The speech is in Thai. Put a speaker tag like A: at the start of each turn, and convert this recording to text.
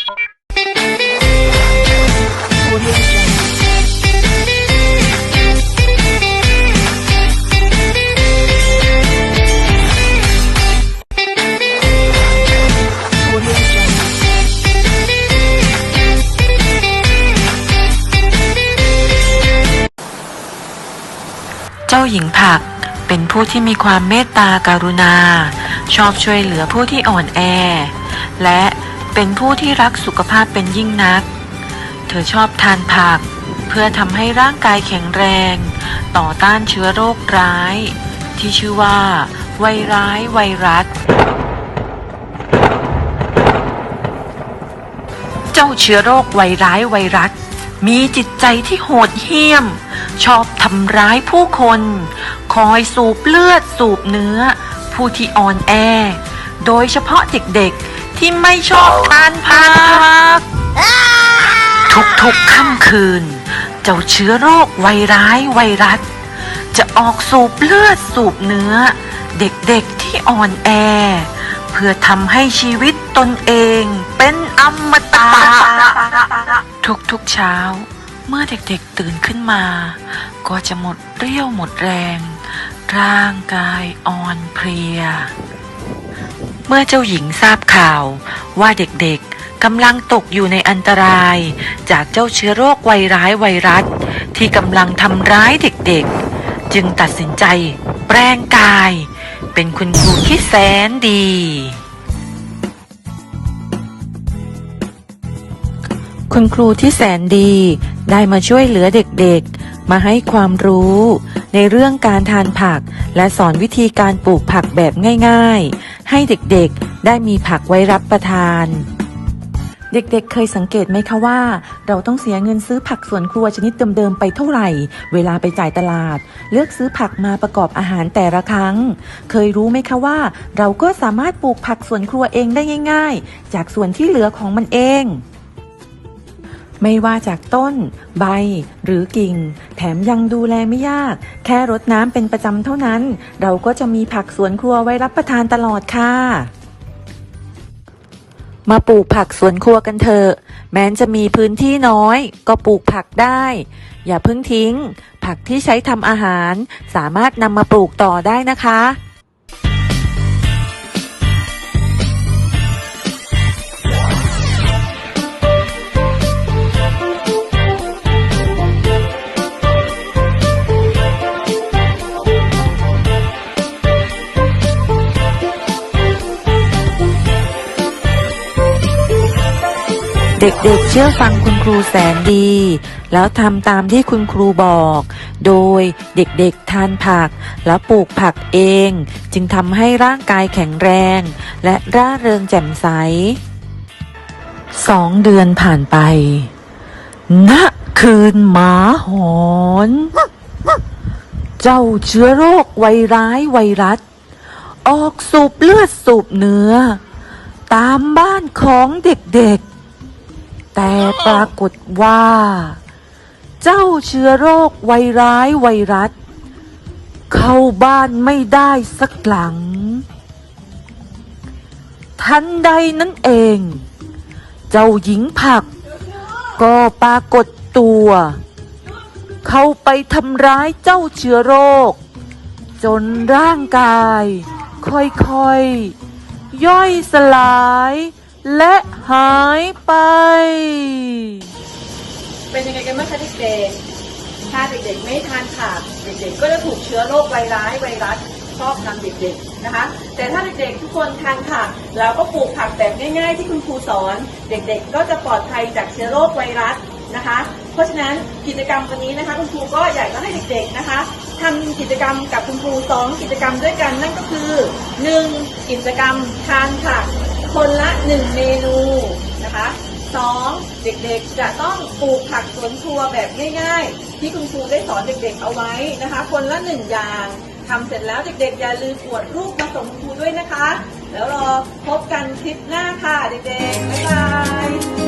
A: เจ้าหญิงผักเป็นผู้ที่มีความเมตตาการุณา ชอบช่วยเหลือผู้ที่อ่อนแอ และ เป็นผู้ที่รักสุขภาพเป็นยิ่งนัก เธอชอบทานผัก เพื่อทำให้ร่างกายแข็งแรง ต่อต้านเชื้อโรคร้าย ที่ชื่อว่า ไวร้ายไวรัส เจ้าเชื้อโรคไวร้ายไวรัส มีจิตใจที่โหดเหี้ยม ชอบทำร้ายผู้คน คอยสูบเลือดสูบเนื้อ ผู้ที่อ่อนแอ โดยเฉพาะเด็กๆ ที่ไม่ชอบทานผัก ทุกๆค่ำคืน เจ้าเชื้อโรคไวร้ายไวรัส จะออกสูบเลือดสูบเนื้อ เด็กๆที่อ่อนแอ เพื่อทำให้ชีวิตตนเองเป็นอมตะทุกๆเช้า เมื่อเด็กๆตื่นขึ้นมา ก็จะหมดเรี่ยวหมดแรง ร่างกายอ่อนเพลีย เมื่อเจ้าหญิงทราบข่าว ว่าเด็กๆกำลังตกอยู่ในอันตราย จากเจ้าเชื้อโรคไวร้ายไวรัส ที่กำลังทำร้ายเด็กๆ จึงตัดสินใจ แปลงกาย เป็นคุณครูที่แสนดี คุณครูที่แสนดีได้มาช่วยเหลือเด็กๆ มาให้ความรู้ ในเรื่องการทานผัก และสอนวิธีการปลูกผักแบบง่ายๆ ให้เด็กๆได้มีผักไว้รับประทาน เด็กๆเคยสังเกตไหมคะว่า เราต้องเสียเงินซื้อผักสวนครัวชนิดเดิมๆไปเท่าไหร่ เวลาไปจ่ายตลาด เลือกซื้อผักมาประกอบอาหารแต่ละครั้ง เคยรู้ไหมคะว่า เราก็สามารถปลูกผักสวนครัวเองได้ง่าย ๆ จากส่วนที่เหลือของมันเอง ไม่ว่าจากต้น ใบ หรือกิ่ง แถมยังดูแลไม่ยาก แค่รดน้ำเป็นประจำเท่านั้น เราก็จะมีผักสวนครัวไว้รับประทานตลอดค่ะมาปลูกผักสวนครัวกันเถอะ แม้นจะมีพื้นที่น้อย ก็ปลูกผักได้ อย่าเพิ่งทิ้ง ผักที่ใช้ทำอาหาร สามารถนำมาปลูกต่อได้นะคะ เด็กๆเชื่อฟังคุณครูแสนดี แล้วทำตามที่คุณครูบอก โดยเด็กๆทานผัก แล้วปลูกผักเอง จึงทำให้ร่างกายแข็งแรง และร่าเริงแจ่มใสสองเดือนผ่านไปณคืนหมาหอน เจ้าเชื้อโรคไวร้ายไวรัส ออกสูบเลือดสูบเนื้อ ตามบ้านของเด็กๆ แต่ปรากฏว่า เจ้าเชื้อโรคไวร้ายไวรัส เข้าบ้านไม่ได้สักหลัง ทันใดนั้นเอง เจ้าหญิงผัก ก็ปรากฏตัว เข้าไปทำร้ายเจ้าเชื้อโรค จนร่างกาย ค่อยๆย่อยสลาย และหายไป
B: เป็นยังไงกันบ้างคะเด็กๆถ้าเด็กๆไม่ทานผักเด็กๆก็จะถูกเชื้อโรคไวร้ายไวรัสครอบงำเด็กๆนะคะ แต่ถ้าเด็กๆทุกคนทานผักแล้วก็ปลูกผักแบบง่ายๆ ที่คุณครูสอน เด็กๆ ก็จะปลอดภัยจากเชื้อโรคไวรัสนะคะ เพราะฉะนั้นกิจกรรมวันนี้นะคะ คุณครูก็อยากจะให้เด็กๆนะคะทำกิจกรรมกับคุณครูสองกิจกรรมด้วยกันนั่นก็คือหนึ่งกิจกรรมทานผัก คนละหนึ่งเมนูนะคะสองเด็กๆจะต้องปลูกผักสวนครัวแบบง่ายๆ ที่คุณครูได้สอนเด็กๆเอาไว้นะคะ คนละหนึ่งอย่างทำเสร็จแล้วเด็กๆ อย่าลืมปวดรูปมาส่งครูด้วยนะคะ แล้วรอพบกันคลิปหน้าค่ะเด็กๆ บ๊ายบาย